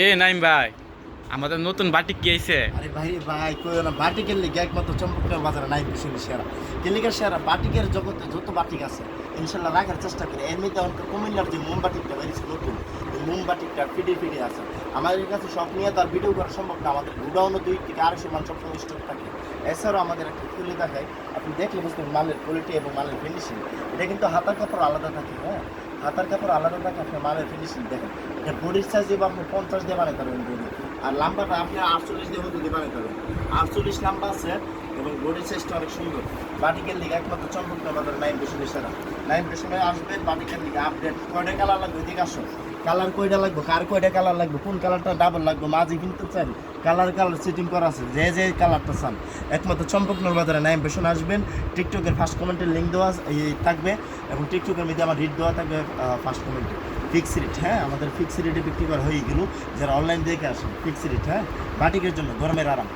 এ, নাইম ভাই, আমাদের নতুন বাটিক কি আইছে? আরে ভাই ভাই, কই না বাটিকের লিগে একমাত্র চম্পকনগর বাজারে নাই বেশি সেরা। কেলিকার সেরা বাটিকের জগতে যত বাটিক আছে, ইনশাল্লাহ রাখার চেষ্টা করি। এর মধ্যে অনেক কুমিল্লার যে মোম বাটিকটা বেরিয়েছে নতুন, ওই মোম বাটিকটা ফিডে ফিডে আছে। আমাদের কাছে সব নিয়ে তার ভিডিও করা সম্ভব না। আমাদের গুডাউনও দুই থেকে আড়াইশো মান সবসময় স্টক থাকে। এছাড়াও আমাদের একটা খুলে দেখায়, আপনি দেখলে বুঝতে মালের কোয়ালিটি এবং মালের ফিনিশিং এটা কিন্তু হাতার কাপড় আলাদা থাকে হ্যাঁ? হাতার কাপড় আলাদা থাকে আপনার মালের ফিনিশিং দেখেন। এটা বডির সাইজ এবার আপনি পঞ্চাশ দিয়ে বানাতে পারবেন বডি আর লাম্বাটা আপনি আটচল্লিশ দিয়ে হতে দিয়ে বানাতে পারবেন। আটচল্লিশ লাম্বা আছে এবং বডির সাইজটা অনেক সুন্দর। বাটিকের লিগে একমাত্র চম্পক আমাদের নাইন পেশনে সেরা। নাইন পেশনে আসবেন বাটিকের লিগে আপডেট কয়টা কালার লাগবে এদিকে আসো। কালার কয়টা লাগবে? কার কয়টা কালার লাগবে? কোন কালারটা ডাবল লাগবে? মাঝে কিনতে চান কালার কালার সেটিং করা আছে। যে যে কালারটা চান। একমাত্র চম্পকনগর বাজারে নাইম পেশন আসবেন। টিকটকের ফার্স্ট কমেন্টের লিঙ্ক দেওয়া থাকবে। এবং টিকটকের মধ্যে আমার রিট দেওয়া থাকবে ফার্স্ট কমেন্টে ফিক্স রেট হ্যাঁ? আমাদের ফিক্স রেটে বিক্রি করা হয়ে গেল। যারা অনলাইন দেখে আসেন ফিক্স রেট হ্যাঁ? বাটিকের জন্য গরমের আরাম।